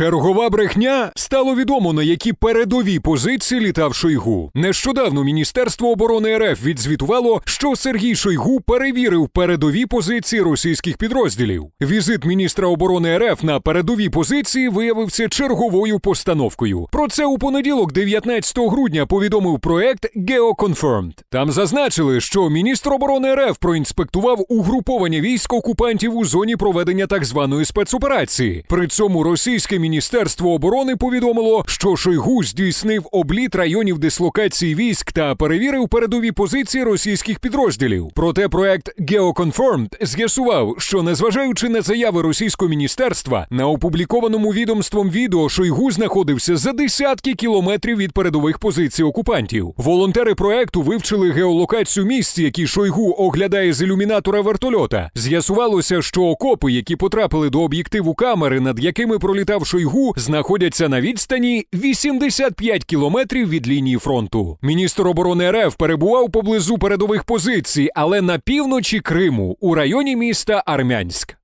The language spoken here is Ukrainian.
Чергова брехня стало відомо на які передові позиції літав Шойгу. Нещодавно Міністерство оборони РФ відзвітувало, що Сергій Шойгу перевірив передові позиції російських підрозділів. Візит міністра оборони РФ на передові позиції виявився черговою постановкою. Про це у понеділок, 19 грудня, повідомив проект GeoConfirmed. Там зазначили, що міністр оборони РФ проінспектував угруповання військ окупантів у зоні проведення так званої спецоперації. При цьому російське міністерство оборони повідомило, що Шойгу здійснив обліт районів дислокації військ та перевірив передові позиції російських підрозділів. Проте проект GeoConfirmed з'ясував, що незважаючи на заяви російського міністерства, на опублікованому відомством відео Шойгу знаходився за десятки кілометрів від передових позицій окупантів. Волонтери проекту вивчили геолокацію місць, які Шойгу оглядає з ілюмінатора вертольота. З'ясувалося, що окопи, які потрапили до об'єктиву камери, над якими пролітав Шойгу, знаходяться на відстані 85 кілометрів від лінії фронту. Міністр оборони РФ перебував поблизу передових позицій, але на півночі Криму, у районі міста Армянськ.